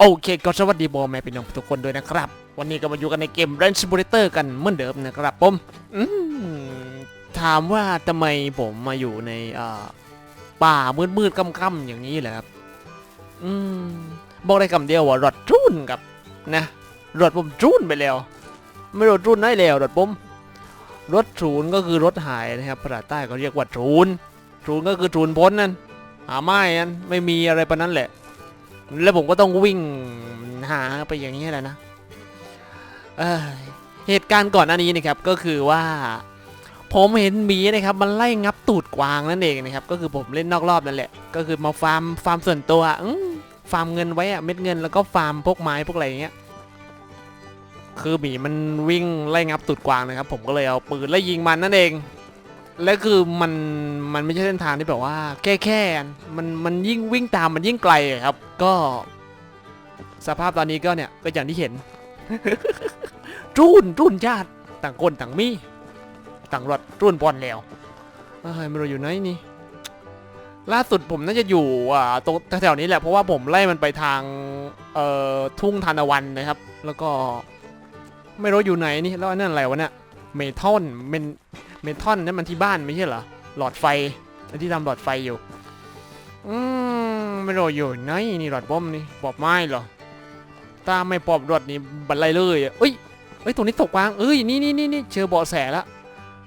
โอเคก็สวัสดีบอแม่พี่น้องทุกคนด้วยนะครับ วันนี้ก็มาอยู่กันในเกม r a n s i m u l a t o r กันเหมือนเดิมนะครับผมถามว่าทำไมผมมาอยู่ในป่ามืดๆค่ำๆอย่างนี้แหละครับอบอกได้คำเดียวว่ารถจุนกับนะรถผมจุนไปแล้ว ไม่รถจุนได้แล้วรถผมรถศูนก็คือรถหายนะครับภาษาใต้เขาเรียกว่าศูนย์ศูนก็คือศูนพ้นนั่นหาไม่นั่นไม่มีอะไรประนั้นแหละ แล้วผมก็ต้องวิ่งหาไปอย่างนี้แหละนะเเหตุการณ์ก่อนหน้านี้นะครับก็คือว่า ผมเห็นหมีนะครับมันไล่งับตูดกวางนั่นเองนะครับก็คือผมเล่นนอกรอบนั่นแหละ ก็คือมาฟาร์มฟาร์มส่วนตัวฟาร์มเงินไว้อะเม็ดเงินแล้วก็ฟาร์มพวกไม้พวกอะไรอย่างเงี้ยคือหมีมันวิ่งไล่งับตูดกวางนะครับ ผมก็เลยเอาปืนไล่ยิงมันนั่นเอง และคือมันมันไม่ใช่เส้นทางที่แบบว่า แค่แค่มันมันยิ่งวิ่งตามมันยิ่งไกลอะครับ ก็สภาพตอนนี้ก็เนี่ยก็อย่างที่เห็นจูนจูนญาติต่างคนต่างมีต่างรถจูนบอลแล้วเอ้ยไม่รู้อยู่ไหนนี่ ล่าสุดผมน่าจะอยู่อ่าตรงแถวๆนี้แหละเพราะว่าผมไล่มันไปทางเอ่อทุ่งทานตะวันนะครับ แล้วก็ ไม่รู้อยู่ไหนนี่แล้วอันนั่นอะไรวะเนี่ยเมทัลเมน เมทัลนั่นมันที่บ้านไม่ใช่เหรอ หลอดไฟไอ้ที่ทำหลอดไฟอยู่ อืมไม่รู้อยู่ไหนนี่หลอดบอมนี่ปอบไม้เหรอตาไม่ปอบหลอดนี่บันไลเลยอะเอ้ยเอ้ยตรงนี้ตกวางเอ้ยนี่นี่นี่นี่เจอเบาะแสล้ว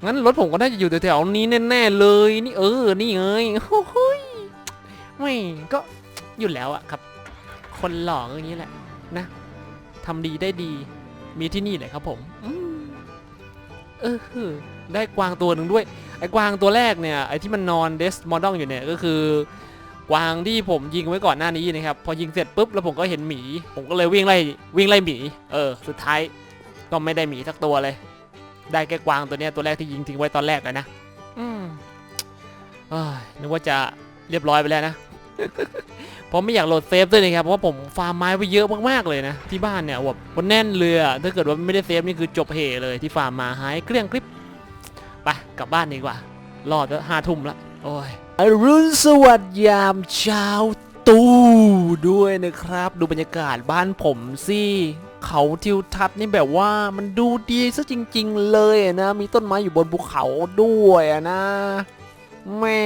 งั้นรถผมก็น่าจะอยู่แถวๆนี้แน่ๆเลยนี่เออนี่เอ้ยโอ้โหยไม่ก็อยู่แล้วอะครับ คนหล่อกอย่างนี้แหละนะทำดีได้ดีมีที่นี่แหละครับผมอืมเออ ได้กวางตัวหนึ่งด้วย ไอ้กวางตัวแรกเนี่ยไอ้ที่มันนอนเดสมอดองอยู่เนี่ยก็คือกวางที่ผมยิงไว้ก่อนหน้านี้นะครับพอยิงเสร็จปุ๊บแล้วผมก็เห็นหมี ผมก็เลยวิ่งไล่วิ่งไล่หมีเออสุดท้ายก็ไม่ได้หมีสักตัวเลย ได้แค่กวางตัวเนี้ยตัวแรกที่ยิงทิ้งไว้ตอนแรกเลยนะอืมเอ้ยนึกว่าจะเรียบร้อยไปแล้วนะ ผมไม่อยากโหลดเซฟด้วยนะครับ เพราะว่าผมฟาร์มไม้ไว้เยอะมากๆเลยนะ ที่บ้านเนี่ยแบบวันแน่นเลยอะถ้าเกิดว่าไม่ได้เซฟนี่คือจบเหเลยที่ฟาร์มมาหายเกลี้ยงคลิป ไปกลับบ้านดีกว่า รอดแล้วห้าทุ่มละโอ้ยอรุณสวัสดิ์ยามเช้าตู้ด้วยนะครับ ดูบรรยากาศบ้านผมสิเขาทิวทัศน์นี่แบบว่ามันดูดีซะจริง ๆ เลยนะ มีต้นไม้อยู่บนภูเขาด้วยนะแม่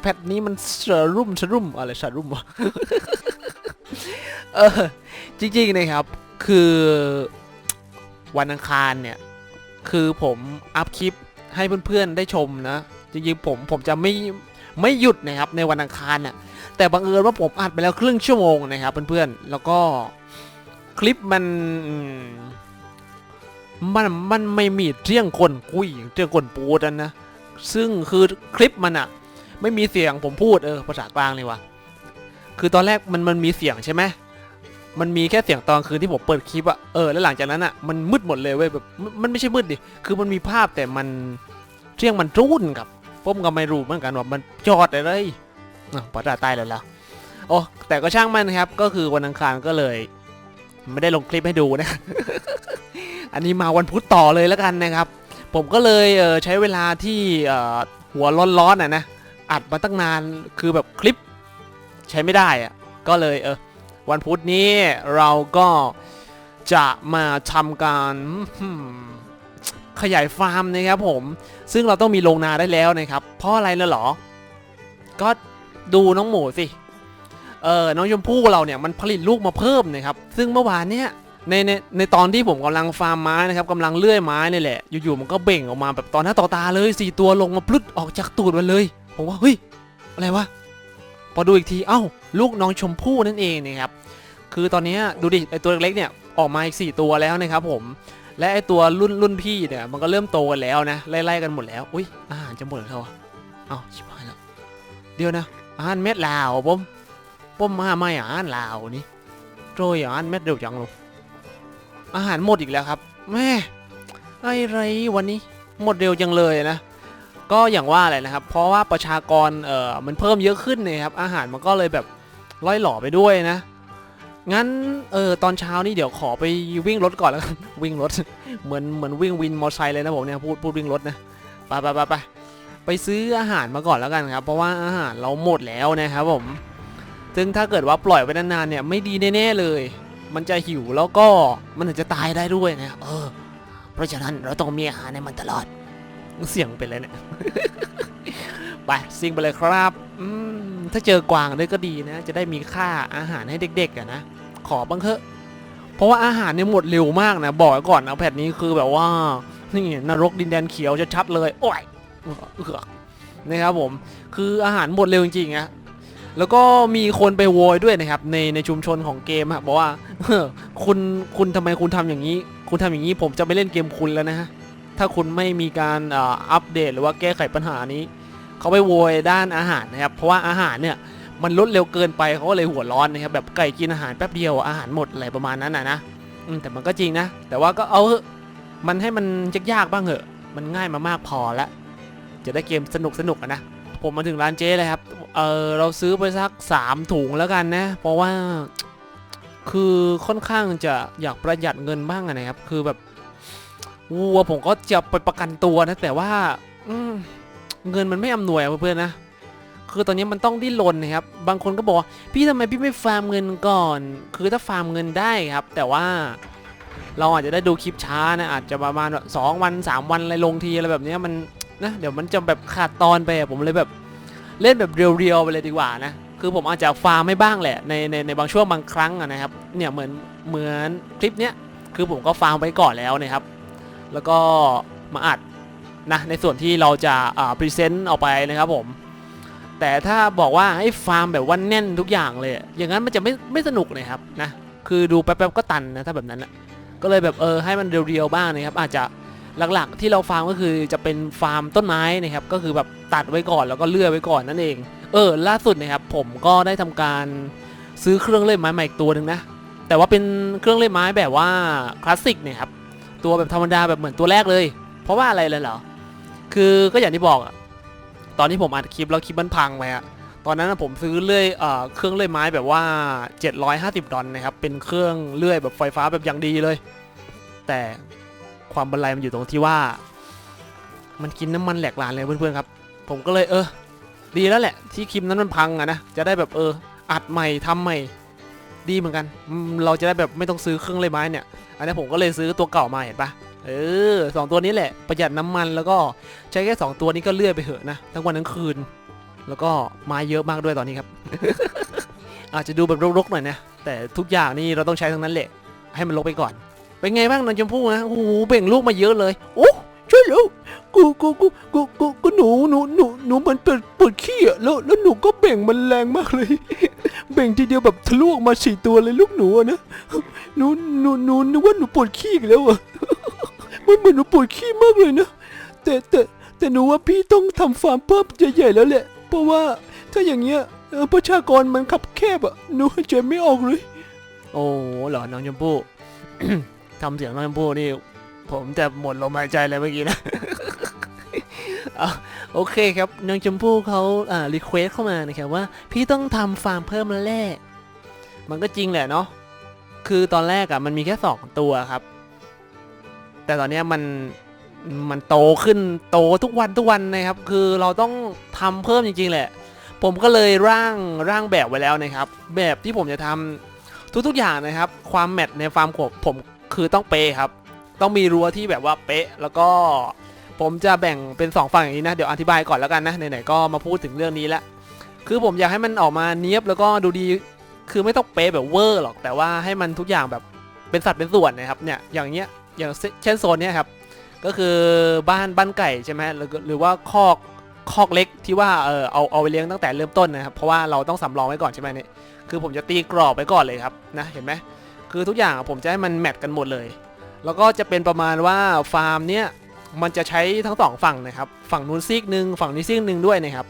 แพทนี้มันสรุ่มสรุ่มอะไรสรุ่มวะเออจริงๆนะครับ คือวันอังคารเนี่ย คือผมอัพคลิป ให้เพื่อนๆได้ชมนะ จริงๆผมผมจะไม่ไม่หยุดนะครับในวันอังคารน่ะแต่บังเอิญว่าผมอัดไปแล้วครึ่งชั่วโมงนะครับเพื่อนๆแล้วก็คลิปมันมันมันไม่มีเที่ยงคนคุยเที่ยงคนปูดันนะซึ่งคือคลิปมันอะไม่มีเสียงผมพูดเออภาษากลางเลยวะคือตอนแรกมันมันมีเสียงใช่ไหม มันมีแค่เสียงตอนคืนที่ผมเปิดคลิปอะเออแล้วหลังจากนั้นอะมันมืดหมดเลยเว้ยแบบมันมันไม่ใช่มืดดิคือมันมีภาพแต่มันเสียงมันรุ่นกับผมก็ไม่รู้เหมือนกันว่ามันจอดอะไรอะปอดาใต้แล้วล้วโอ้แต่ก็ช่างมันครับ ก็คือวันอังคารก็เลย ไม่ได้ลงคลิปให้ดูนะ อันนี้มาวันพุธต่อเลยแล้วกันนะครับ ผมก็เลยเออใช้เวลาที่หัวร้อนๆอะนะอัดมาตั้งนานคือแบบคลิปใช้ไม่ได้อะก็เลยเออ วันพุธนี้เราก็จะมาทำการขยายฟาร์มนะครับผม ซึ่งเราต้องมีโรงนาได้แล้วนะครับ เพราะอะไรเลยเหรอ ก็ดูน้องหมูสิ เออน้องชมพู่เราเนี่ยมันผลิตลูกมาเพิ่มนะครับ ซึ่งเมื่อวานเนี่ยในในในตอนที่ผมกำลังฟาร์มไม้นะครับกำลังเลื่อยไม้นี่แหละ อยู่ๆมันก็เบ่งออกมาแบบตอนหน้าต่อตาเลยสี่ตัวลงมาพลุดออกจากตูดมันเลย ผมว่าเฮ้ย อะไรวะ อดูอีกทีเอ้าลูกน้องชมพู่นั่นเองนะครับคือตอนนี้ดูดิไอตัวเล็กเนี่ยออกมาอีกสี่ตัวแล้วนะครับผมและไอตัวรุ่นรุ่นพี่เนี่ยมันก็เริ่มโตกันแล้วนะไล่ๆกันหมดแล้วอุ้ยอาหารจะหมดแล้วเอ้าชิบหายแล้วเดี๋ยวนะอาหารเม็ดลาวผมผมมาไม่อาหารลาวนี่โจยอาหารเม็ดเร็วจังลูกอาหารหมดอีกแล้วครับแม่ไอไรวันนี้หมดเร็วจังเลยนะ ก็อย่างว่าแหละนะครับ เพราะว่าประชากรเอ่อมันเพิ่มเยอะขึ้นนะครับ อาหารมันก็เลยแบบล่อยหล่อไปด้วยนะ งั้นเออตอนเช้านี่เดี๋ยวขอไปวิ่งรถก่อนแล้วกัน วิ่งรถ เหมือนเหมือนวิ่งวินมอเตอร์ไซค์เลยนะผมเนี่ยพูดพูดวิ่งรถนะ ไปไปไปไปไปซื้ออาหารมาก่อนแล้วกันครับ เพราะว่าอาหารเราหมดแล้วนะครับผม ซึ่งถ้าเกิดว่าปล่อยไว้นานๆเนี่ยไม่ดีแน่ๆเลย มันจะหิวแล้วก็มันอาจจะตายได้ด้วยนะ เออ เพราะฉะนั้นเราต้องมีอาหารในมันตลอด เสียงเป็นเลยเนี่ย ไปซิ่งไปเลยครับอืมถ้าเจอกวางด้วยก็ดีนะ จะได้มีค่าอาหารให้เด็กๆอะนะ ขอบ้างเถอะ เพราะว่าอาหารเนี่ยหมดเร็วมากนะ บอกก่อนนะแพทนี้คือแบบว่า นี่นรกดินแดนเขียวจะชัดเลย โอ้ยเอือกเอือกนะครับผม คืออาหารหมดเร็วจริงๆนะแล้วก็มีคนไปโวยด้วยนะครับ ในในชุมชนของเกมอะบอกว่าคุณคุณทำไมคุณทำอย่างนี้ คุณทำอย่างนี้ผมจะไม่เล่นเกมคุณแล้วนะฮะ ถ้าคุณไม่มีการอัปเดตหรือว่าแก้ไขปัญหานี้ เขาไปโวยด้านอาหารนะครับ เพราะว่าอาหารเนี่ยมันลดเร็วเกินไปเขาก็เลยหัวร้อนนะครับแบบไก่กินอาหารแป๊บเดียวอาหารหมดอะไรประมาณนั้นนะนะแต่มันก็จริงนะ แต่ว่าก็เอาเถอมันให้มันยากๆบ้างเหอะ มันง่ายมามากพอแล้วจะได้เกมสนุกสนุกนะ ผมมาถึงร้านเจ๊เลยครับ เออเราซื้อไปสักสามถุงแล้วกันนะ เพราะว่าคือค่อนข้างจะอยากประหยัดเงินบ้างนะครับ คือแบบ วัวผมก็จะไปประกันตัวนะ แต่ว่า อืเงินมันไม่อำนวยเพื่อนๆนะ คือตอนนี้มันต้องดิ้นรนนะครับ บางคนก็บอกพี่ทำไมพี่ไม่ฟาร์มเงินก่อน คือถ้าฟาร์มเงินได้ครับ แต่ว่าเราอาจจะได้ดูคลิปช้านะอาจจะประมาณสองวันสามวันอะไรลงทีอะไรแบบนี้มันนะเดี๋ยวมันจะแบบขาดตอนไปผมเลยแบบเล่นแบบเรียวๆไปเลยดีกว่านะคือผมอาจจะฟาร์มไม่บ้างแหละในในในบางช่วงบางครั้งนะครับ เนี่ยเหมือนเหมือนคลิปเนี้ยคือผมก็ฟาร์มไปก่อนแล้วนะครับ แล้วก็มาอัดนะในส่วนที่เราจะอ่าพรีเซนต์ออกไปนะครับผมแต่ถ้าบอกว่าให้ฟาร์มแบบว่าแน่นทุกอย่างเลย อย่างนั้นมันจะไม่ไม่สนุกเลยครับนะคือดูแป๊บๆก็ตันนะถ้าแบบนั้นนะก็เลยแบบเออให้มันเรียวๆบ้างนะครับอาจจะหลักๆที่เราฟาร์มก็คือจะเป็นฟาร์มต้นไม้นะครับก็คือแบบตัดไว้ก่อนแล้วก็เลื่อยไว้ก่อนนั่นเอง เออล่าสุดนะครับผมก็ได้ทำการซื้อเครื่องเล่นไม้ใหม่อีกตัวหนึ่งนะแต่ว่าเป็นเครื่องเล่นไม้แบบว่าคลาสสิกเนี่ยครับ ตัวแบบธรรมดาแบบเหมือนตัวแรกเลย เพราะว่าอะไรเลยเหรอ คือก็อย่างที่บอกอะตอนที่ผมอัดคลิปแล้วคลิปมันพังไปอะตอนนั้นผมซื้อเลื่อยเอ่อเครื่องเลื่อยไม้แบบว่า 750 ดอลนะครับ เป็นเครื่องเลื่อยแบบไฟฟ้าแบบอย่างดีเลย แต่ความบันไลมันอยู่ตรงที่ว่า มันกินน้ำมันแหลกลานเลยเพื่อนๆครับ ผมก็เลยเออ ดีแล้วแหละ ที่คลิปนั้นมันพังอะนะ จะได้แบบเออ อัดใหม่ทำใหม่ ดีเหมือนกัน เราจะได้แบบไม่ต้องซื้อเครื่องเลื่อยไม้เนี่ย อันนี้ผมก็เลยซื้อตัวเก่ามาเห็นปะเออสองตัวนี้แหละประหยัดน้ำมันแล้วก็ใช้แค่สองตัวนี้ก็เลื่อยไปเหอะนะทั้งวันทั้งคืน แล้วก็ไมาเยอะมากด้วยตอนนี้ครับ อาจจะดูแบบรกๆหน่อยนะแต่ทุกอย่างนี่เราต้องใช้ทั้งนั้นแหละ ให้มันลกไปก่อน เป็นไงบ้างน้องชมพู่นะโอ้โหเบ่งลูกมาเยอะเลยโอ้ช่แล้วกูกูกูกูกูกูหนูหนูหนูหนูมันเปิดเปวดขี้อะแล้วแล้วหนูก็เบ่งมันแรงมากเลย บ่งทีเดียวแบบทะลุออกมาสี่ตัวเลยลูกหนูอะนะหนูหนูหนูนึกว่าหนูปวดขี้อีกแล้วอะมันเหมือนหนูปวดขี้มากเลยนะแต่แต่แต่หนูว่าพี่ต้องทำฟาร์มเพิ่มใหญ่ๆแล้วแหละ เพราะว่าถ้าอย่างเงี้ยเอ่อประชากรมันขับแคบอะหนูหายใจไม่ออกเลย โอ้โหเหรอน้องชมพู่ ทำเสียงน้องชมพู่นี่ ผมจะหมดลมหายใจเลยเมื่อกี้นะ เอา โอเคครับน้องชมพู่เขาอ่ารีเควสเข้ามานะครับว่า พี่ต้องทำฟาร์มเพิ่มแล้วแหละมันก็จริงแหละเนาะคือตอนแรกอะมันมีแค่สองตัวครับ แต่ตอนนี้มันมันโตขึ้นโตทุกวันทุกวันนะครับ คือเราต้องทำเพิ่มจริงๆแหละ ผมก็เลยร่างร่างแบบไว้แล้วนะครับ แบบที่ผมจะทำทุกๆอย่างนะครับ ความแมทในฟาร์มของผมคือต้องเป๊ะครับ ต้องมีรั้วที่แบบว่าเป๊ะแล้วก็ ผมจะแบ่งเป็น 2 ฝั่งอย่างนี้นะ เดี๋ยวอธิบายก่อนแล้วกันนะไหนๆก็มาพูดถึงเรื่องนี้แล้วคือผมอยากให้มันออกมาเนี้ยบแล้วก็ดูดีคือไม่ต้องเป๊ะแบบเวอร์หรอก แต่ว่าให้มันทุกอย่างแบบเป็นสัดเป็นส่วนนะครับเนี่ยอย่างเนี้ยอย่างเช่นโซนเนี้ยครับก็คือบ้านบ้านไก่ใช่ไหมหรือหรือว่าคอกคอกเล็กที่ว่าเออเอาเอาไปเลี้ยงตั้งแต่เริ่มต้นนะครับเพราะว่าเราต้องสำรองไว้ก่อนใช่ไหมเนี่ยคือผมจะตีกรอบไว้ก่อนเลยครับนะเห็นไหมคือทุกอย่างผมจะให้มันแมทกันหมดเลย แล้วก็จะเป็นประมาณว่าฟาร์มเนี้ย มันจะใช้ทั้งสองฝั่งนะครับฝั่งนู้นซีกหนึ่งฝั่งนี้ซีกหนึ่งด้วยนะครับ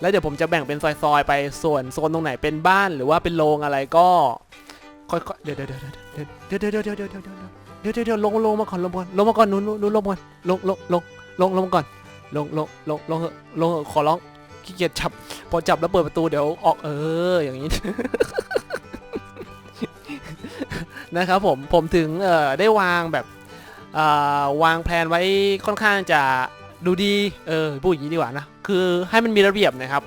แล้วเดี๋ยวผมจะแบ่งเป็นซอยๆไปส่วนโซนตรงไหนเป็นบ้านหรือว่าเป็นโรงอะไรก็ค่อยๆเดี๋ยวเดี๋ยวเดี๋ยวเดี๋ยวเดี๋ยวเดี๋ยวเดี๋ยวเดี๋ยวเดี๋ยวเดี๋ยวลงลงมาก่อนลงก่อนลงมาก่อนนู้นนู้นลงก่อนลงลงลงลงลงมาก่อนลงลงลงลงลงขอร้องขี้เกียจจับ พอจับแล้วเปิดประตูเดี๋ยวออกเอออย่างนี้นะครับผมผมถึงเอ่อได้วางแบบ วางแผนไว้ค่อนข้างจะดูดี เออพูดอย่างนี้ดีกว่านะ คือให้มันมีระเบียบนะครับ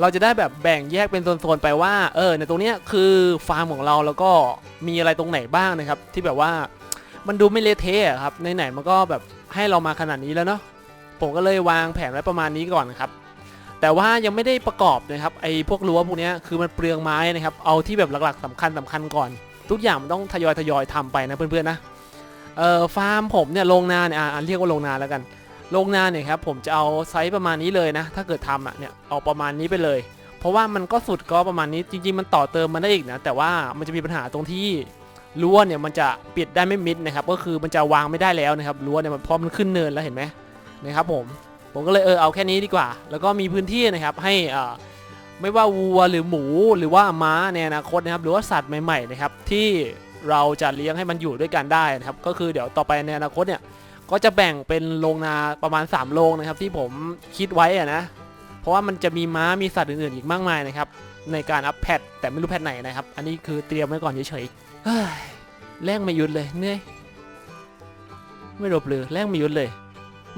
เราจะได้แบบแบ่งแยกเป็นโซนๆไปว่า เออ ในตรงเนี้ยคือฟาร์มของเราแล้วก็มีอะไรตรงไหนบ้างนะครับ ที่แบบว่ามันดูไม่เละเทะอะครับ ในไหนมันก็แบบให้เรามาขนาดนี้แล้วเนาะ ผมก็เลยวางแผนไว้ประมาณนี้ก่อนครับ แต่ว่ายังไม่ได้ประกอบนะครับ ไอ้พวกรั้วพวกเนี้ยคือมันเปลืองไม้นะครับ เอาที่แบบหลักๆสำคัญสำคัญก่อน ทุกอย่างมันต้องทยอยทยอยทำไปนะเพื่อนๆนะ เอ่อฟาร์มผมเนี่ยโรงนาเนี่ยอะอะเรียกว่าโรงนาแล้วกันโรงนาเนี่ยครับผมจะเอาไซส์ประมาณนี้เลยนะ ถ้าเกิดทำอะเนี่ยเอาประมาณนี้ไปเลย เพราะว่ามันก็สุดก็ประมาณนี้จริง ๆ มันต่อเติมมันได้อีกนะแต่ว่ามันจะมีปัญหาตรงที่รั้วเนี่ยมันจะปิดได้ไม่มิดนะครับก็คือมันจะวางไม่ได้แล้วนะครับรั้วเนี่ยมันพอมันขึ้นเนินแล้วเห็นไหมนะครับผมผมก็เลยเออเอาแค่นี้ดีกว่า แล้วก็มีพื้นที่นะครับให้อ่าไม่ว่าวัวหรือหมูหรือว่าม้าในอนาคตนะครับหรือว่าสัตว์ใหม่ๆนะครับที่ เราจะเลี้ยงให้มันอยู่ด้วยกันได้นะครับ ก็คือเดี๋ยวต่อไปในอนาคตเนี่ย ก็จะแบ่งเป็นโรงนาประมาณ 3 โรงนะครับ ที่ผมคิดไว้อะนะ เพราะว่ามันจะมีม้ามีสัตว์อื่นๆอีกมากมายนะครับ ในการอัปแพทแต่ไม่รู้แพทไหนนะครับ อันนี้คือเตรียมไว้ก่อนเฉยๆเฮ้ยแรงไม่หยุดเลยเหนื่อยไม่รบเลยแรงไม่หยุดเลย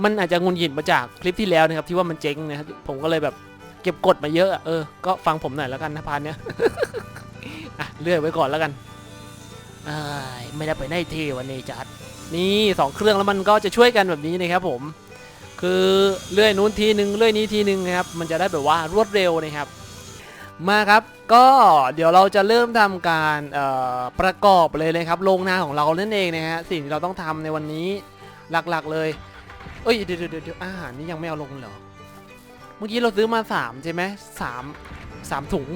มันอาจจะงุนหงิดมาจากคลิปที่แล้วนะครับ ที่ว่ามันเจ๊งนะครับผมก็เลยแบบเก็บกดมาเยอะ เออ ก็ฟังผมหน่อยแล้วกันนะพานเนี้ย อะ เลื่อยไว้ก่อนแล้วกัน ไม่ได้ไปไหนทีวันนี้จัด นี่สองเครื่องแล้วมันก็จะช่วยกันแบบนี้นะครับผม คือเลื่อยนู้นทีหนึ่งเลื่อยนี้ทีหนึ่งนะครับ มันจะได้แบบว่ารวดเร็วนะครับ มาครับ ก็เดี๋ยวเราจะเริ่มทำการประกอบเลยนะครับ โรงนาของเรานั่นเองนะฮะ สิ่งที่เราต้องทำในวันนี้หลักๆเลย เอ้ยเดี๋ยวเดี๋ยวเดี๋ยวอาหารนี่ยังไม่เอาลงเหรอ เมื่อกี้เราซื้อมาสามใช่ไหมสามสามถุง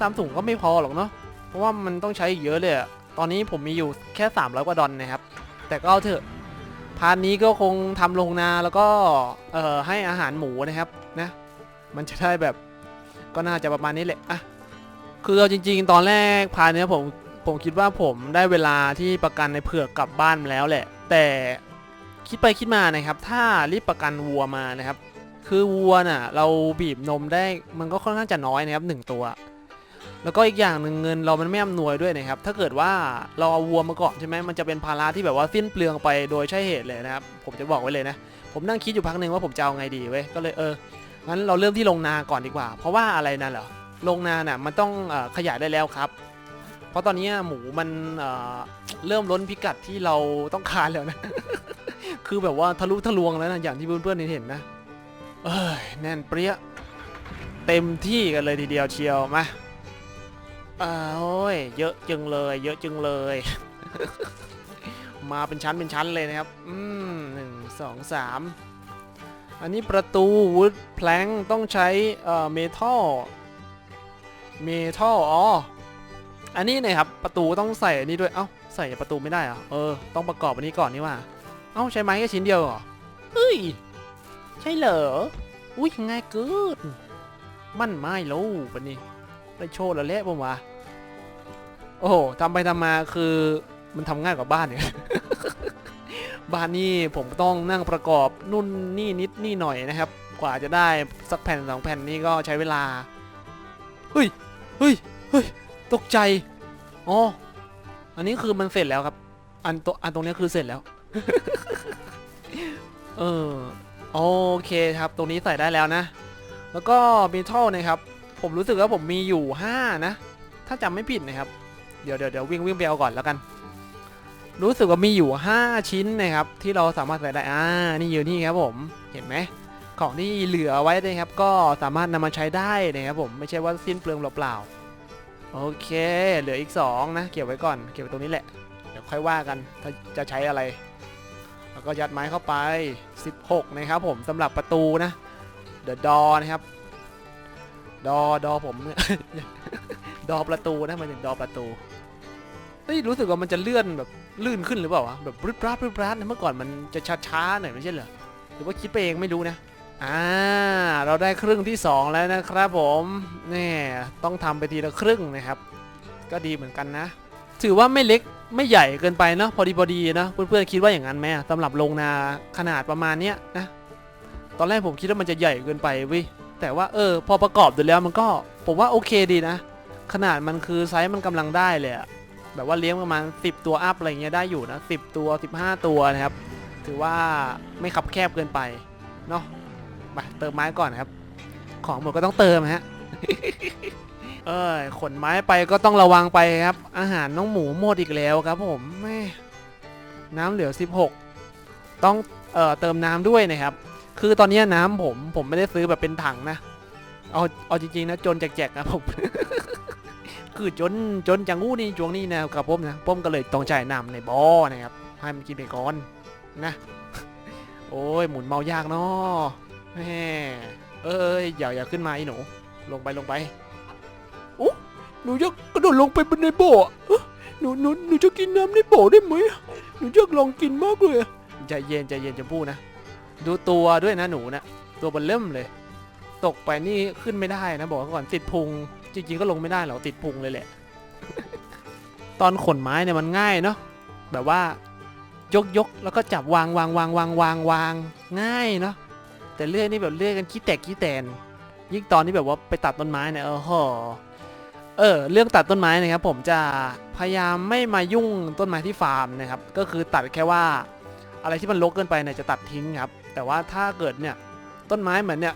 สามถุงก็ไม่พอหรอกเนาะ เพราะว่ามันต้องใช้เยอะเลยอะ ตอนนี้ผมมีอยู่แค่ 300 กว่าดอลนะครับ แต่ก็เอาเถอะ พาร์ทนี้ก็คงทำโรงนาแล้วก็เอ่อให้อาหารหมูนะครับนะ มันจะได้แบบก็น่าจะประมาณนี้แหละอะคือเอาจริง ๆ ตอนแรกพาร์ทเนี้ยผมผมคิดว่าผมได้เวลาที่ประกันในเผือกกลับบ้านแล้วแหละ แต่คิดไปคิดมานะครับ ถ้ารีบประกันวัวมานะครับ คือวัวน่ะ เราบีบนมได้มันก็ค่อนข้างจะน้อยนะครับหนึ่งตัว แล้วก็อีกอย่างหนึ่งเงินเรามันไม่อำนวยด้วยนะครับ ถ้าเกิดว่าเราเอาวัวมาก่อนใช่ไหมมันจะเป็นภาระที่แบบว่าสิ้นเปลืองไปโดยใช่เหตุเลยนะครับ ผมจะบอกไว้เลยนะ ผมนั่งคิดอยู่พักหนึ่งว่าผมจะเอาไงดีเว้ย ก็เลยเออ งั้นเราเริ่มที่โรงนาก่อนดีกว่า เพราะว่าอะไรนั่นเหรอโรงนาน่ะมันต้องอขยายได้แล้วครับ เพราะตอนนี้หมูมันเเริ่มล้นพิกัดที่เราต้องการแล้วนะ คือแบบว่าทะลุทะลวงแล้วนะ อย่างที่เพื่อนๆเห็นนะ เอ้ยแน่นเปรี้ย เต็มที่กันเลยทีเดียวเชียวมา อ้าวโอ้ยเยอะจึงเลย เยอะจึงเลย มาเป็นชั้นเป็นชั้นเลยนะครับ อืมหนึ่งสองสามอันนี้ประตูวูดแพลงต้องใช้เอ่อเมทัลเมทัลอ๋อ อันนี้นะครับประตูต้องใส่อันนี้ด้วย เอ้าใส่ประตูไม่ได้เหรอเออต้องประกอบอันนี้ก่อนนี่ว่า เอ้าใช้ไม้แค่ชิ้นเดียวเหรอเฮ้ยใช่เหรอ อุ้ยง่ายเกิน มันไม่รู้ปะนี่ ได้โชว์แล้วแหละผมว่าโอ้โหทำไปทำมาคือมันทำง่ายกว่าบ้านเนี่ย บ้านนี่ผมต้องนั่งประกอบนู่นนี่นิดนี่หน่อยนะครับ กว่าจะได้สักแผ่นสองแผ่นนี่ก็ใช้เวลา เฮ้ย เฮ้ย เฮ้ย ตกใจ อ๋อ อันนี้คือมันเสร็จแล้วครับ อันตัวอันตรงนี้คือเสร็จแล้ว เออ โอเคครับ ตรงนี้ใส่ได้แล้วนะ แล้วก็เมทัลนะครับ ผมรู้สึกว่าผมมีอยู่ 5 นะ ถ้าจำไม่ผิดนะครับ เดี๋ยวเดี๋ยวเดี๋ยววิ่งวิ่งไปเอาก่อนแล้วกัน รู้สึกว่ามีอยู่ 5 ชิ้นนะครับ ที่เราสามารถใส่ได้ อ่า นี่อยู่นี่ครับผม เห็นไหม ของที่เหลือไว้นะครับ ก็สามารถนำมาใช้ได้นะครับผม ไม่ใช่ว่าสิ้นเปลืองเปล่าๆ โอเค เหลืออีก 2 นะ เก็บไว้ก่อน เก็บไว้ตรงนี้แหละ เดี๋ยวค่อยว่ากัน ถ้าจะใช้อะไร แล้วก็ยัดไม้เข้าไป 16 นะครับผมสำหรับประตูนะเดอะดอนะครับ ดอดอผมเนี่ย ดอประตูนะมันเป็นดอประตูเฮ้ยรู้สึกว่ามันจะเลื่อนแบบลื่นขึ้นหรือเปล่าวะแบบรึ๊ดราดรึ๊ดราดนะเมื่อก่อนมันจะช้าๆหน่อยไม่ใช่เหรอหรือว่าคิดไปเองไม่รู้นะอ่าเราได้ครึ่งที่สองแล้วนะครับผมนี่ต้องทำไปทีละครึ่งนะครับ ก็ดีเหมือนกันนะ ถือว่าไม่เล็กไม่ใหญ่เกินไปเนาะพอดีพอดีนะเพื่อนๆคิดว่าอย่างนั้นไหมอะสำหรับโรงนาขนาดประมาณเนี้ยนะตอนแรกผมคิดว่ามันจะใหญ่เกินไปว้ย แต่ว่าเออ พอประกอบดูแล้วมันก็ผมว่าโอเคดีนะ ขนาดมันคือไซส์มันกำลังได้เลยอะแบบว่าเลี้ยงประมาณ 10 ตัวอัพอะไรเงี้ยได้อยู่นะ10 ตัว 15 ตัวนะครับ ถือว่าไม่ขับแคบเกินไปเนาะมาเติมไม้ก่อนครับ ของหมดก็ต้องเติมฮะเอ้ยขนไม้ไปก็ต้องระวังไปครับ อาหารน้องหมูหมดอีกแล้วครับ ผมแม่น้ำเหลือ 16 ต้องเอ่อเติมน้ำด้วยนะครับ คือตอนนี้น้ำผมผมไม่ได้ซื้อแบบเป็นถังนะ เอาเอาจริงๆนะจนแจกๆนะผม คือจนจนจังงู้นี่ช่วงนี้นะครับผมนะผมก็เลยต้องจ่ายน้ำในบ่อนะครับ ให้มันกินไปก่อนนะ โอ้ยหมุนเมายากเนาะแม่เอ้ยอย่าอย่าขึ้นมาไอีหนูลงไปลงไปโอ้หนูอยากระโดดลงไปบนในบ่อหนูหนูหนูจะกินน้ำในบ่อได้ไหมหนูอยากลองกินมากเลยใจเย็นใจเย็นชมพู่นะ ดูตัวด้วยนะหนูนะตัวบนเริ่มเลย ตกไปนี่ขึ้นไม่ได้นะบอกก่อนติดพุง จริงๆก็ลงไม่ได้หรอกติดพุงเลยแหละ ตอนขนไม้เนี่ยมันง่ายเนาะแบบว่ายกยกแล้วก็จับวางวางวางวางวางวางง่ายเนาะแต่เลื่อยนี่แบบเลื่อยกันขี้แตกขี้แตน ยิ่งตอนที่แบบว่าไปตัดต้นไม้เนี่ยเออโหเออเรื่องตัดต้นไม้นะครับผมจะพยายามไม่มายุ่งต้นไม้ที่ฟาร์มนะครับ ก็คือตัดแค่ว่า อะไรที่มันรกเกินไปเนี่ยจะตัดทิ้งครับ แต่ว่าถ้าเกิดเนี่ยต้นไม้เหมือนเนี่ย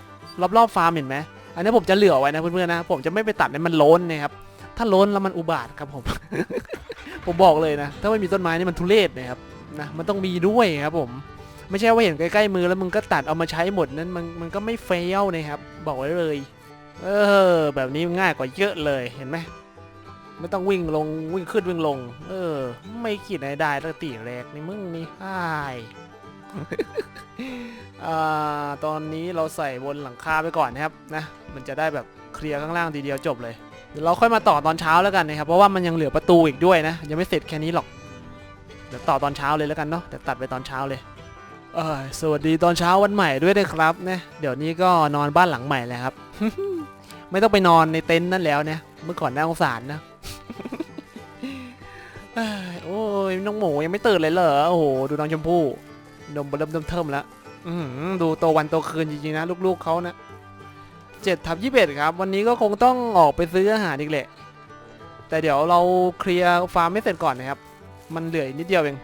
รอบๆฟาร์มเห็นไหมอันนี้ผมจะเหลือไว้นะเพื่อนๆนะ ผมจะไม่ไปตัดให้มันล้นนะครับถ้าล้นแล้วมันอุบาทครับผม ผมบอกเลยนะ ถ้าไม่มีต้นไม้นี่มันทุเรศนะครับนะมันต้องมีด้วยครับผมไม่ใช่ว่าเห็นใกล้ๆมือแล้วมึงก็ตัดเอามาใช้หมดนั้นมันมันก็ไม่เฟลนะครับ บอกไว้เลย เออ แบบนี้ง่ายกว่าเยอะเลยเห็นไหมไม่ต้องวิ่งลงวิ่งขึ้นวิ่งลง เออ ไม่ขีดไหนได้ตั้งตีแรกนี่มึงนี่ไอ้าย ตอนนี้เราใส่บนหลังคาไปก่อนนะครับนะ มันจะได้แบบเคลียร์ข้างล่างทีเดียวจบเลย เดี๋ยวเราค่อยมาต่อตอนเช้าแล้วกันนะครับ เพราะว่ามันยังเหลือประตูอีกด้วยนะ ยังไม่เสร็จแค่นี้หรอก เดี๋ยวต่อตอนเช้าเลยแล้วกันเนาะ เดี๋ยวตัดไปตอนเช้าเลยเออสวัสดีตอนเช้าวันใหม่ด้วยนะครับเนี่ยเดี๋ยวนี้ก็นอนบ้านหลังใหม่แล้วครับ ไม่ต้องไปนอนในเต็นท์นั่นแล้วเนี่ยเมื่อก่อนน่าสงสารนะโอ้ยน้องหมูยังไม่ตื่นเลยเหรอ โอ้โห ดูน้องชมพู่ นมเริ่มเริ่มเทิมแล้วดูโตวันโตคืนจริงๆนะ ลูกๆเขานะเจ็ดทับยี่สิบเอ็ดครับ วันนี้ก็คงต้องออกไปซื้ออาหารอีกแหละ แต่เดี๋ยวเราเคลียร์ฟาร์มไม่เสร็จก่อนนะครับ มันเหลืออีกนิดเดียวเอง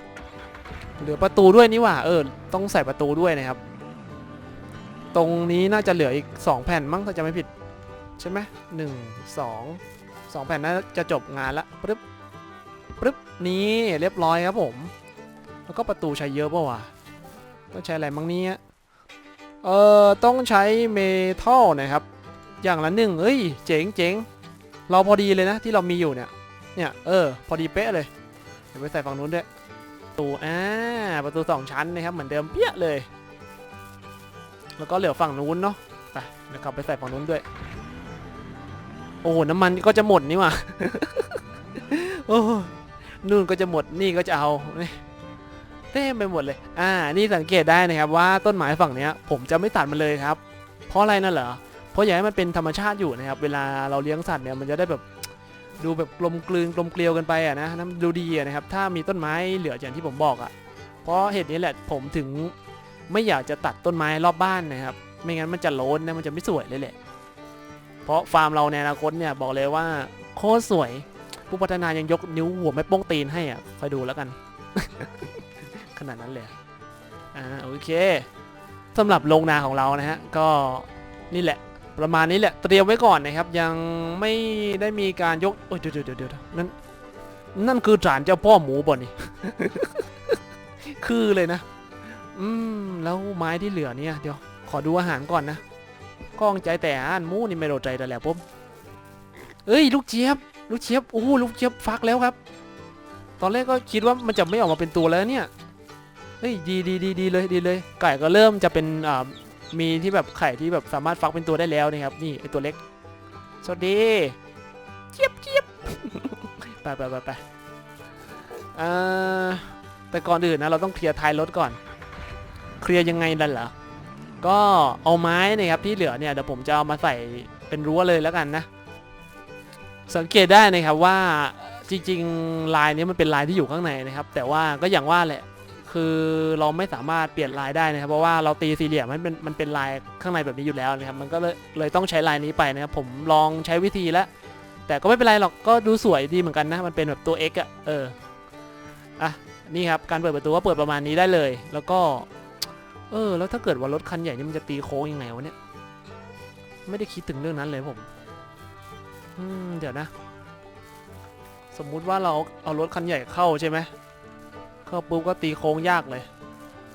เหลือประตูด้วยนี่หว่าเออ ต้องใส่ประตูด้วยนะครับ ตรงนี้น่าจะเหลืออีก2แผ่นมั้งถ้าจะไม่ผิด ใช่ไหมหนึ่งสองสองแผ่นน่าจะจบงานละปึ๊บปึ๊บนี่เรียบร้อยครับผม แล้วก็ประตูใช้เยอะป่าวะ ต้องใช้อะไรมั้งเนี้ยเออต้องใช้เมทัลนะครับ อย่างละหนึ่งเอ้ย เจ๋งเจ๋งเราพอดีเลยนะที่เรามีอยู่เนี่ย เนี่ย เออ พอดีเป๊ะเลย เดี๋ยวไปใส่ฝั่งนู้นด้วยประตูอ่าประตูสองชั้นนะครับ เหมือนเดิมเปี้ยเลย แล้วก็เหลือฝั่งนู้นเนาะไปเดี๋ยวกลับไปใส่ฝั่งนู้นด้วย โอ้โหน้ำมันก็จะหมดนี่หว่าโอ้นู่นก็จะหมดนี่ก็จะเอานี่ เต็มไปหมดเลย อ่า นี่สังเกตได้นะครับว่าต้นไม้ฝั่งนี้ผมจะไม่ตัดมันเลยครับ เพราะอะไรนั่นเหรอ เพราะอยากให้มันเป็นธรรมชาติอยู่นะครับ เวลาเราเลี้ยงสัตว์เนี่ยมันจะได้แบบดูแบบกลมกลืนกลมเกลียวกันไปอะนะนะดูดีอะนะครับ ถ้ามีต้นไม้เหลืออย่างที่ผมบอกอะ เพราะเหตุนี้แหละผมถึงไม่อยากจะตัดต้นไม้รอบบ้านนะครับ ไม่งั้นมันจะโล้นนะมันจะไม่สวยเลยแหละ เพราะฟาร์มเราในอนาคตเนี่ยบอกเลยว่าโคตรสวย ผู้พัฒนายังยกนิ้วหัวไม่โป้งตีนให้อะคอยดูแล้วกัน ขนาดนั้นเลยอ่าโอเคสำหรับโรงนาของเรานะฮะก็นี่แหละ ประมาณนี้แหละเตรียมไว้ก่อนนะครับ ยังไม่ได้มีการยกโอ้ยเดี๋ยวเดี๋ยวเดี๋ยวเดี๋ยวนั่นนั่นคือฐานเจ้าพ่อหมูบ่นี่คือเลยนะ อืมแล้วไม้ที่เหลือเนี่ยเดี๋ยว ขอดูอาหารก่อนนะกล้องใจแต่อาหารหมูนี่ไม่โดใจแต่แหละผมเอ้ยลูกเจี๊ยบ ลูกเจี๊ยบโอ้ลูกเจี๊ยบฟักแล้วครับ ตอนแรกก็คิดว่ามันจะไม่ออกมาเป็นตัวแล้วเนี่ย ฮ้ยดีดีดีดีเลยดีเลย ไก่ก็เริ่มจะเป็นอ่ามีที่แบบไข่ที่แบบสามารถฟักเป็นตัวได้แล้วนะครับ นี่ไอตัวเล็ก สวัสดีเจี๊ยบเจี๊ยบไปไปไปไปแต่ก่อนอื่นนะเราต้องเคลียร์ท้ายรถก่อน เคลียร์ยังไงดันเหรอ ก็เอาไม้นะครับที่เหลือเนี่ยเดี๋ยวผมจะเอามาใส่เป็นรั้วเลยแล้วกันนะ สังเกตได้นะครับว่าจริงๆลายนี้มันเป็นลายที่อยู่ข้างในนะครับ แต่ว่าก็อย่างว่าแหละ คือเราไม่สามารถเปลี่ยนลายได้นะครับ เพราะว่าเราตีสี่เหลี่ยมมันเป็นมันเป็นลายข้างในแบบนี้อยู่แล้วนะครับ มันก็เลยเลยต้องใช้ลายนี้ไปนะครับ ผมลองใช้วิธีแล้วแต่ก็ไม่เป็นไรหรอกก็ดูสวยดีเหมือนกันนะ มันเป็นแบบตัว X อะเอออะนี่ครับการเปิดประตูก็เปิดประมาณนี้ได้เลย แล้วก็ เออ แล้วถ้าเกิดว่ารถคันใหญ่นี่มันจะตีโค้งยังไงวะเนี่ยไม่ได้คิดถึงเรื่องนั้นเลยผมอืมเดี๋ยวนะ สมมุติว่าเราเอารถคันใหญ่เข้าใช่ไหม เข้าปุ๊บก็ตีโค้งยากเลย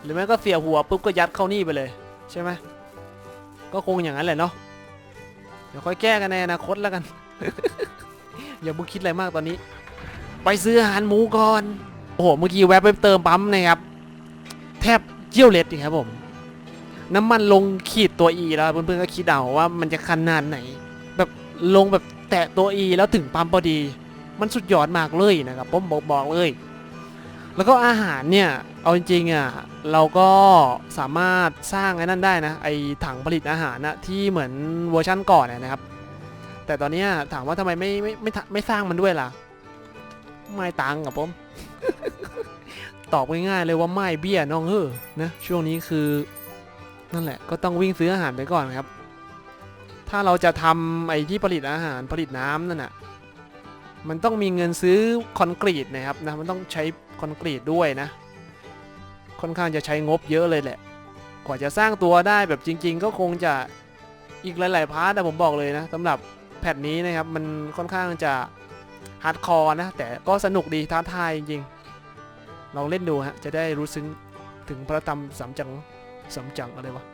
หรือไม่ก็เสียหัวปุ๊บก็ยัดเข้านี่ไปเลยใช่ไหมก็คงอย่างนั้นแหละเนาะเดี๋ยวค่อยแก้กันในอนาคตแล้วกัน อย่าเพิ่งคิดอะไรมากตอนนี้ ไปซื้ออาหารหมูก่อน โอ้โห เมื่อกี้แวะไปเติมปั๊มนะครับ แทบเยี่ยวเล็ดดิครับผม น้ำมันลงขีดตัว E แล้วเพื่อนๆก็คิดเอาว่ามันจะขนาดไหน แบบลงแบบแตะตัว E แล้วถึงปั๊มพอดี มันสุดยอดมากเลยนะครับผมบอกบอกเลย แล้วก็อาหารเนี่ย เอาจริงๆอะเราก็สามารถสร้างไอ้นั่นได้นะไอ้ถังผลิตอาหารนะที่เหมือนเวอร์ชั่นก่อนนะครับ แต่ตอนนี้ถามว่าทำไมไม่ไม่ไม่ไม่สร้างมันด้วยล่ะ ไม่ตังค์กับผม ตอบง่ายๆเลยว่าไม่เบี้ยน้องเฮ้อนะช่วงนี้คือ นั่นแหละ ก็ต้องวิ่งซื้ออาหารไปก่อนครับ ถ้าเราจะทำไอ้ที่ผลิตอาหารผลิตน้ำนั่นน่ะมันต้องมีเงินซื้อคอนกรีตนะครับนะมันต้องใช้ คอนกรีตด้วยนะ ค่อนข้างจะใช้งบเยอะเลยแหละ กว่าจะสร้างตัวได้แบบจริง ๆ ก็คงจะอีกหลาย ๆ พาร์ทนะผมบอกเลยนะสำหรับแพทนี้นะครับ มันค่อนข้างจะฮาร์ดคอร์นะ แต่ก็สนุกดีท้าทายจริงๆลองเล่นดูฮะ จะได้รู้ซึ้งถึงพระธรรมสามจังสามจังอะไรวะ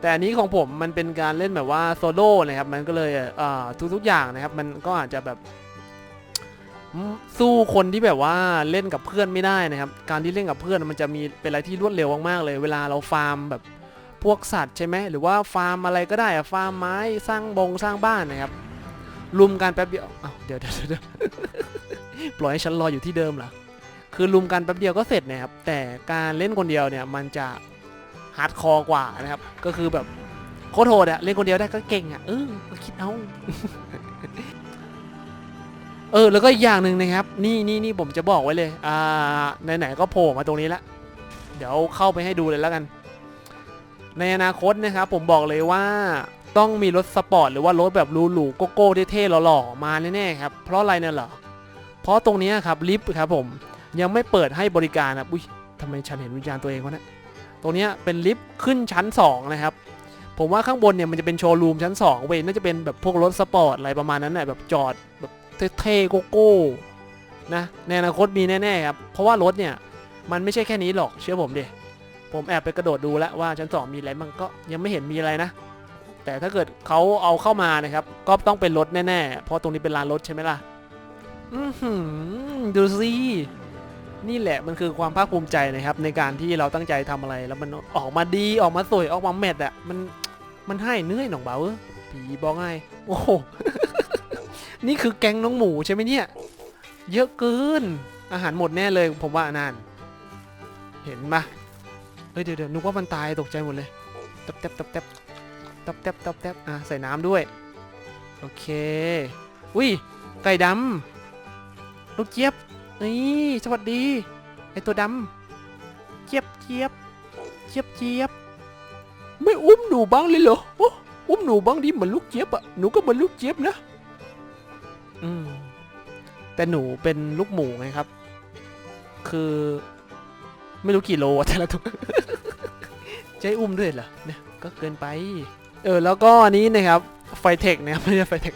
แต่อันนี้ของผมมันเป็นการเล่นแบบว่าโซโล่นะครับ มันก็เลยเอ่อทุกๆอย่างนะครับ มันก็อาจจะแบบ สู้คนที่แบบว่าเล่นกับเพื่อนไม่ได้นะครับ การที่เล่นกับเพื่อนมันจะมีเป็นอะไรที่รวดเร็วมากๆเลย เวลาเราฟาร์มแบบพวกสัตว์ใช่ไหมหรือว่าฟาร์มอะไรก็ได้อะฟาร์มไม้สร้างบงสร้างบ้านนะครับลุมกันแป๊บเดียวอ้าวเดี๋ยวเดี๋ยวเดี๋ยวปล่อยให้ฉันรออยู่ที่เดิมเหรอคือลุมกันแป๊บเดียวก็เสร็จนะครับแต่การเล่นคนเดียวเนี่ยมันจะฮาร์ดคอร์กว่านะครับ ก็คือแบบโคตรโหดอะเล่นคนเดียวได้ก็เก่งอะเออคิดเอา ออแล้วก็อีกอย่างหนึ่งนะครับ นี่นี่นี่ผมจะบอกไว้เลยอ่าไหนๆก็โผล่มาตรงนี้แล้วเดี๋ยวเข้าไปให้ดูเลยแล้วกัน ในอนาคตนะครับผมบอกเลยว่าต้องมีรถสปอร์ตหรือว่ารถแบบหรูๆโก้ๆเท่ๆหล่อๆมาแน่ๆครับเพราะอะไรเนี่ยเหรอเพราะตรงนี้ครับลิฟต์ครับผมยังไม่เปิดให้บริการนะอุ้ยทำไมฉันเห็นวิญญาณตัวเองวะเนี่ยตรงนี้เป็นลิฟต์ขึ้นชั้น 2 นะครับ ผมว่าข้างบนเนี่ยมันจะเป็นโชว์รูมชั้น 2 เว้ยน่าจะเป็นแบบพวกรถสปอร์ตอะไรประมาณนั้นแหละแบบจอด เท่ๆโก้นะในอนาคตมีแน่ๆครับเพราะว่ารถเนี่ยมันไม่ใช่แค่นี้หรอกเชื่อผมดิผมแอบไปกระโดดดูแล้วว่าชั้นสองมีอะไรมันก็ยังไม่เห็นมีอะไรนะ แต่ถ้าเกิดเขาเอาเข้ามานะครับ ก็ต้องเป็นรถแน่ๆเพราะตรงนี้เป็นลานรถใช่ไหมล่ะอือหือดูสินี่แหละมันคือความภาคภูมิใจนะครับ ในการที่เราตั้งใจทำอะไร แล้วมันออกมาดีออกมาสวยออกมาแมทอะมันมันให้เนื้อยหนองเบาเออผีบอกไงโอ้ นี่คือแกงน้องหมูใช่ไหมเนี่ย เยอะเกิน อาหารหมดแน่เลยผมว่านานเห็นปะเอ้ยเดี๋ยวเดี๋ยวนึกว่ามันตายตกใจหมดเลยตับแตบตับแตบตับแตบตับแตบอะใส่น้ำด้วย โอเค อุ้ยไก่ดำลูกเจี๊ยบนี่สวัสดีไอตัวดำเจี๊ยบเจี๊ยบเจี๊ยบเจี๊ยบไม่อุ้มหนูบ้างเลยเหรออ้อุ้มหนูบ้างดิเหมือนลูกเจี๊ยบอะหนูก็เหมือนลูกเจี๊ยบนะ อืมแต่หนูเป็นลูกหมูไงครับ คือ ไม่รู้กี่โลอะแต่ละตัวใจะให้อุ้มด้วยเหรอเนี่ยก็เกินไป เออแล้วก็อันนี้นะครับ ไฟเทคนะครับไม่ใช่ไฟเทค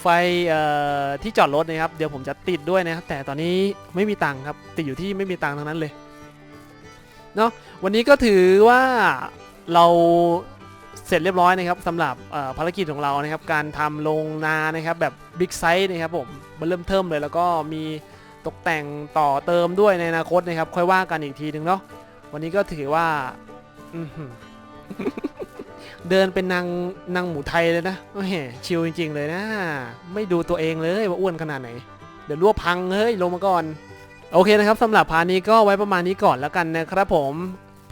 ไฟเอ่อที่จอดรถนะครับ เดี๋ยวผมจะติดด้วยนะครับ แต่ตอนนี้ไม่มีตังค์ครับ ติดอยู่ที่ไม่มีตังค์ทั้งนั้นเลยเนาะวันนี้ก็ถือว่าเรา เสร็จเรียบร้อยนะครับสำหรับภารกิจของเรานะครับ การทำโรงนานะครับแบบบิ๊กไซส์นะครับผมมันเริ่มเทิมเลยแล้วก็มีตกแต่งต่อเติมด้วยในอนาคตนะครับ ค่อยว่ากันอีกทีหนึ่งเนาะวันนี้ก็ถือว่าเดินเป็นนางนางหมูไทยเลยนะโอ้โหชิลจริง ๆ เลยนะ ไม่ดูตัวเองเลยว่าอ้วนขนาดไหน เดี๋ยวรั่วพังเฮ้ยลงมาก่อน โอเคนะครับสำหรับพานี้ก็ไว้ประมาณนี้ก่อนแล้วกันนะครับผม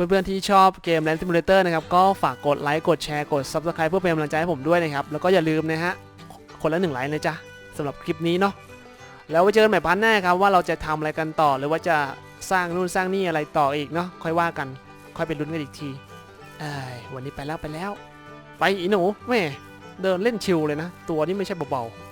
เพื่อนๆที่ชอบเกม Land Simulator นะครับก็ฝากกดไลค์กดแชร์กด Subscribe เพื่อเป็นกำลังใจให้ผมด้วยนะครับ แล้วก็อย่าลืมนะฮะคนละหนึ่งไลค์นะจ๊ะสำหรับคลิปนี้เนาะแล้วไว้เจอกันใหม่พาร์ทหน้าครับว่าเราจะทำอะไรกันต่อหรือว่าจะสร้างนู่นสร้างนี่อะไรต่ออีกเนาะค่อยว่ากัน ค่อยไปลุ้นกันอีกทีเอ้ยวันนี้ไปแล้วไปแล้ว ไปอีหนูแม่เดินเล่นชิลเลยนะ ตัวนี้ไม่ใช่เบาๆ